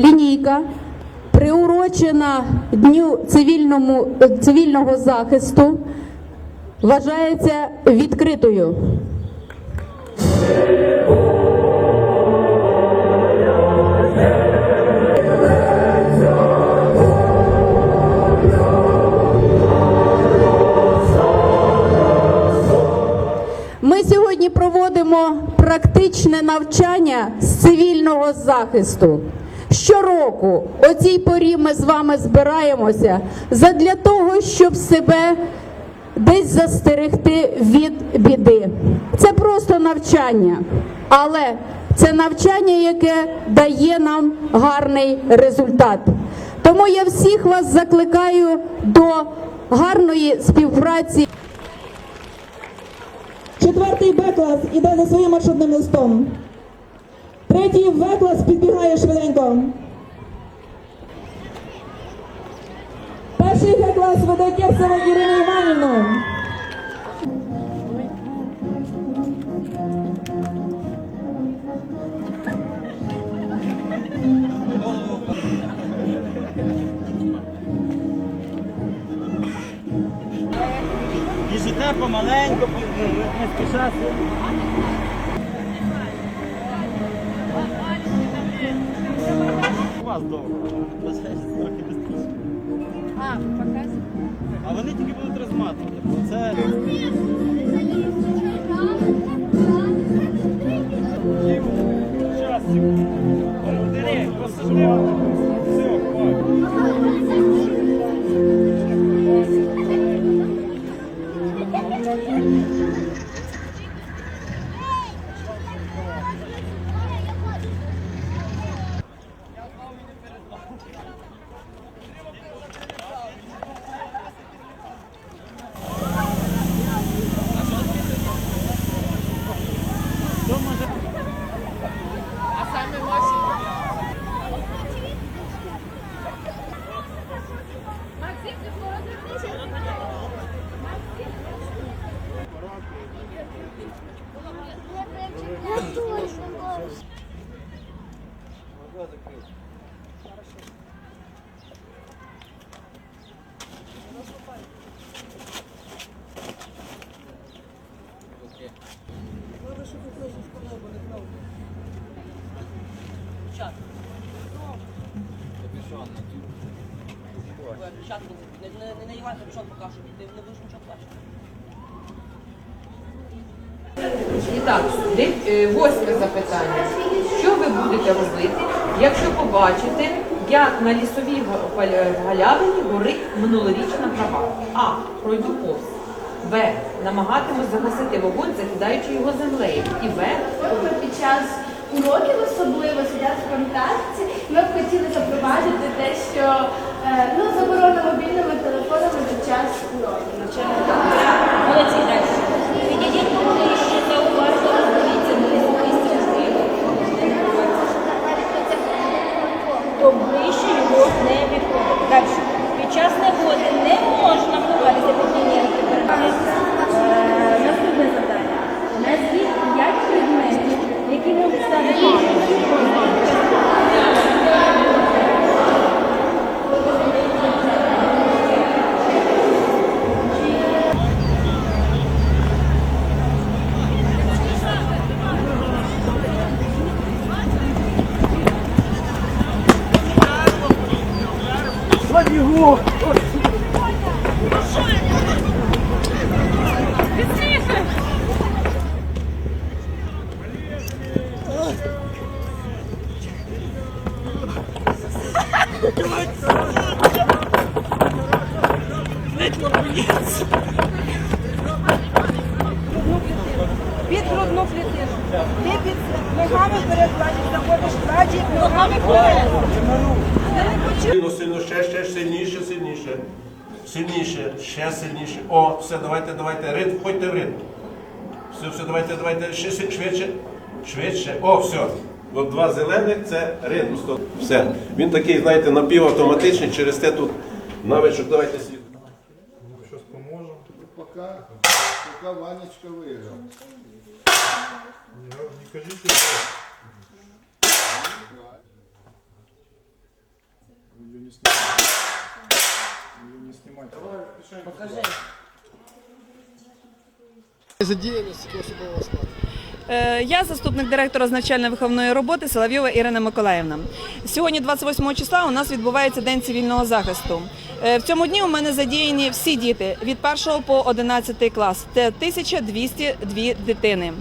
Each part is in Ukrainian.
лінійка, приурочена Дню цивільному, е, цивільного захисту, вважається відкритою. Ми сьогодні проводимо практичне навчання з цивільного захисту. Щороку о цій порі ми з вами збираємося задля того, щоб себе десь застерегти від біди. Це просто навчання, але це навчання, яке дає нам гарний результат. Тому я всіх вас закликаю до гарної співпраці. Четвертий Б-клас іде за своїм маршрутним листом. Третій В-клас підбігає швиденько. Перший Г-клас веде Керсова Ірину Іванівну. Їжите помаленьку, не спіша. Вас довго. Трохи. А, показує. А вони тільки будуть розматувати. Це часик. Початку не, не, не наївати пішов покажу, ти не будеш нічого бачити. І так, е, восьме запитання. Що ви будете робити, якщо побачите, як на лісовій галявині горить минулорічна трава? А. Пройду повз. Б. Намагатимусь загасити вогонь, закидаючи його землею. І В. Тобто під час уроків особливо сидять в контакті. Ми б хотіли запровадити те, що е, ну, заборона мобільними телефонами під час уроків. навчального під грудну клітину. Ти під ногами вперед кладеш, заходиш кладі, ногами вперед. Сильно, ще, ще сильніше, сильніше. Сильніше, ще сильніше. О, все, давайте, давайте. Ритм, входьте в ритм. Все, все, давайте, давайте. Ще швидше. Швидше. О, все. От два зелених це ритм. Все. Він такий, знаєте, напівавтоматичний, через те тут навичок давайте світ. Пока, пока Ванечка выиграл. Е, Я заступник директора з навчально-виховної роботи Соловйова Ірина Миколаївна. Сьогодні, 28 числа, у нас відбувається День цивільного захисту. Е, В цьому дні у мене задіяні всі діти від 1 по 11 клас. Це 1202 дитини.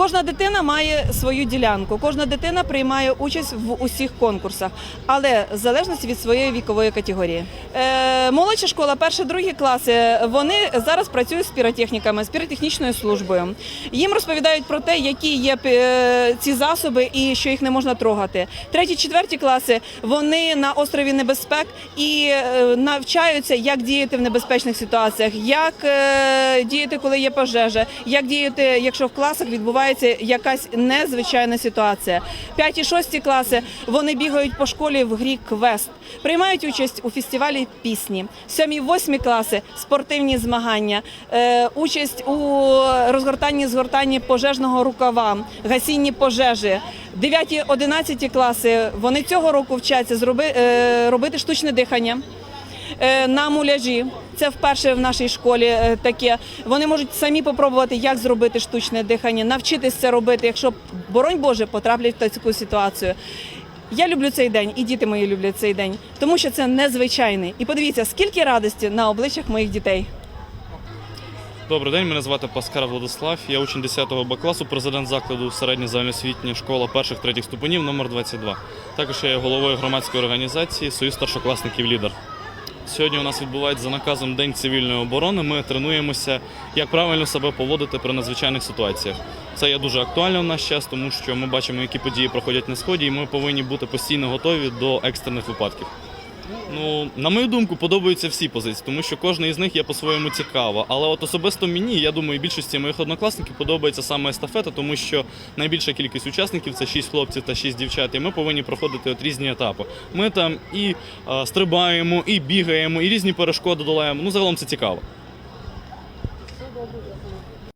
Кожна дитина має свою ділянку, кожна дитина приймає участь в усіх конкурсах, але в залежності від своєї вікової категорії. Е, молодша школа, перші, другі класи, вони зараз працюють з піротехніками, з піротехнічною службою. Їм розповідають про те, які є е, ці засоби і що їх не можна трогати. Треті, четверті класи вони на острові небезпек і е, навчаються, як діяти в небезпечних ситуаціях, як е, діяти, коли є пожежа, як діяти, якщо в класах відбувається якась незвичайна ситуація. П'яті, шості класи вони бігають по школі в грі квест, приймають участь у фестивалі пісні. Сьомі, восьмі класи спортивні змагання, е, участь у розгортанні згортанні пожежного рукава, гасінні пожежі. Дев'яті, одинадцяті класи вони цього року вчаться е, робити штучне дихання. Е, на муляжі. Це вперше в нашій школі е, таке. Вони можуть самі попробувати, як зробити штучне дихання, навчитися це робити, якщо, боронь Боже, потраплять в таку ситуацію. Я люблю цей день, і діти мої люблять цей день, тому що це незвичайний. І подивіться, скільки радості на обличчях моїх дітей. Добрий день, мене звати Паскар Владислав. Я учень 10 Б класу, президент закладу середня загальноосвітня школа перших третіх ступенів номер 22. Також я є головою громадської організації Союз старшокласників Лідер. Сьогодні у нас відбувається за наказом День цивільної оборони. Ми тренуємося, як правильно себе поводити при надзвичайних ситуаціях. Це є дуже актуально в наш час, тому що ми бачимо, які події проходять на сході, і ми повинні бути постійно готові до екстрених випадків. Ну, на мою думку, подобаються всі позиції, тому що кожна із них є по-своєму цікава. Але от особисто мені, я думаю, більшості моїх однокласників подобається саме естафета, тому що найбільша кількість учасників це 6 хлопців та 6 дівчат, і ми повинні проходити от різні етапи. Ми там і е, стрибаємо, і бігаємо, і різні перешкоди долаємо. Ну, загалом це цікаво.